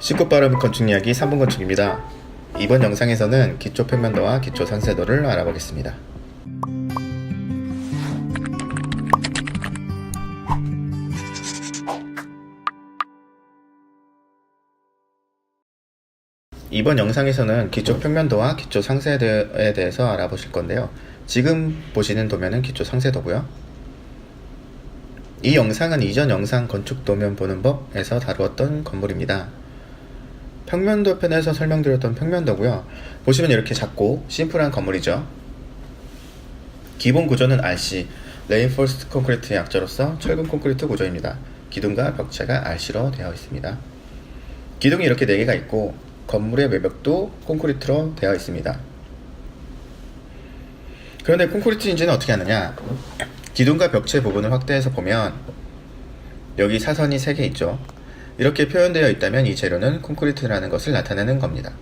쉽고 빠른 건축 이야기 3분 건축입니다. 이번 영상에서는 기초 평면도와 기초 상세도를 알아보겠습니다. 이번 영상에서는 기초 평면도와 기초 상세도에 대해서 알아보실 건데요. 지금 보시는 도면은 기초 상세도고요. 이 영상은 이전 영상 건축 도면 보는 법에서 다루었던 건물입니다. 평면도 편에서 설명드렸던 평면도고요. 보시면 이렇게 작고 심플한 건물이죠. 기본 구조는 RC, 레인포스트 콘크리트 약자로서 철근 콘크리트 구조입니다. 기둥과 벽체가 RC로 되어 있습니다. 기둥이 이렇게 4개가 있고 건물의 외벽도 콘크리트로 되어 있습니다. 그런데 콘크리트 인지는 어떻게 하느냐? 기둥과 벽체 부분을 확대해서 보면 여기 사선이 3개 있죠. 이렇게 표현되어 있다면 이 재료는 콘크리트라는 것을 나타내는 겁니다.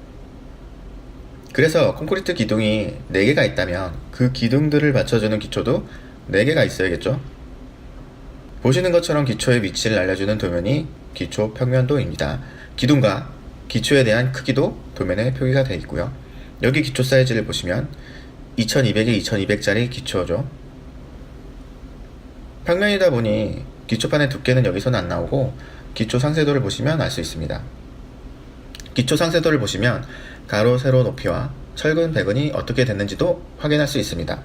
그래서 콘크리트 기둥이 4개가 있다면 그 기둥들을 받쳐주는 기초도 4개가 있어야겠죠. 보시는 것처럼 기초의 위치를 알려주는 도면이 기초 평면도입니다. 기둥과 기초에 대한 크기도 도면에 표기가 되어 있고요. 여기 기초 사이즈를 보시면 2200에 2200짜리 기초죠. 평면이다 보니 기초판의 두께는 여기서는 안 나오고 기초 상세도를 보시면 알 수 있습니다. 기초 상세도를 보시면 가로, 세로 높이와 철근, 배근이 어떻게 됐는지도 확인할 수 있습니다.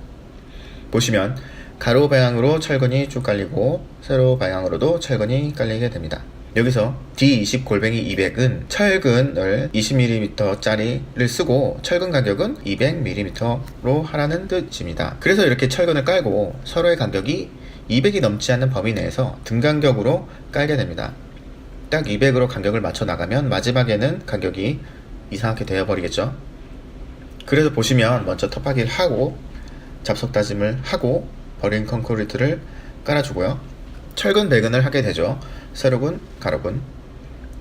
보시면 가로 방향으로 철근이 쭉 깔리고 세로 방향으로도 철근이 깔리게 됩니다. 여기서 D20 골뱅이 200은 철근을 20mm짜리를 쓰고 철근 간격은 200mm로 하라는 뜻입니다. 그래서 이렇게 철근을 깔고 서로의 간격이 200이 넘지 않는 범위 내에서 등 간격으로 깔게 됩니다. 딱 200으로 간격을 맞춰 나가면 마지막에는 간격이 이상하게 되어버리겠죠. 그래서 보시면 먼저 터파기를 하고 잡석 다짐을 하고 버린 콘크리트를 깔아주고요. 철근 배근을 하게 되죠. 세로근, 가로근,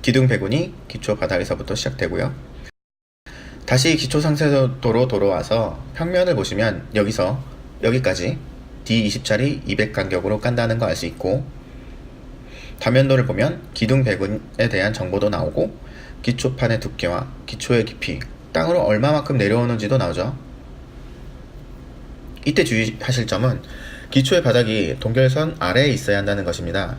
기둥 배근이 기초 바닥에서부터 시작되고요. 다시 기초 상세도로 돌아와서 평면을 보시면 여기서 여기까지 D20짜리 200 간격으로 깐다는 거 알 수 있고 다면도를 보면 기둥 배근에 대한 정보도 나오고 기초판의 두께와 기초의 깊이, 땅으로 얼마만큼 내려오는지도 나오죠. 이때 주의하실 점은 기초의 바닥이 동결선 아래에 있어야 한다는 것입니다.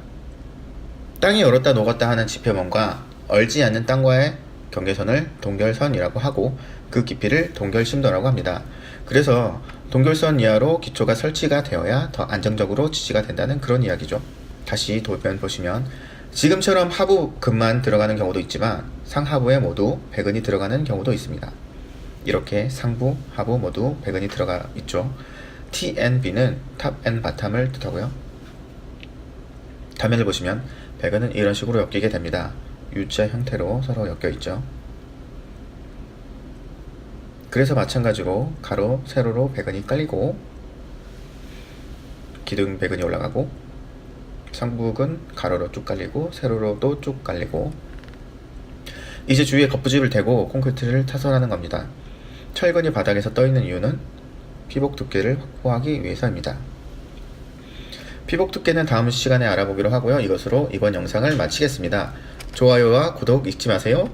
땅이 얼었다 녹았다 하는 지표면과 얼지 않는 땅과의 경계선을 동결선이라고 하고 그 깊이를 동결심도라고 합니다. 그래서 동결선 이하로 기초가 설치가 되어야 더 안정적으로 지지가 된다는 그런 이야기죠. 다시 도면 보시면 지금처럼 하부근만 들어가는 경우도 있지만 상하부에 모두 배근이 들어가는 경우도 있습니다. 이렇게 상부, 하부 모두 배근이 들어가 있죠. TNB는 탑 앤 바텀을 뜻하고요. 화면을 보시면 배근은 이런 식으로 엮이게 됩니다. U자 형태로 서로 엮여 있죠. 그래서 마찬가지로 가로, 세로로 배근이 깔리고 기둥 배근이 올라가고 상부근 가로로 쭉 깔리고 세로로도 쭉 깔리고 이제 주위에 겉부집을 대고 콘크리트를 타설하는 겁니다. 철근이 바닥에서 떠 있는 이유는 피복 두께를 확보하기 위해서입니다. 피복 두께는 다음 시간에 알아보기로 하고요. 이것으로 이번 영상을 마치겠습니다. 좋아요와 구독 잊지 마세요.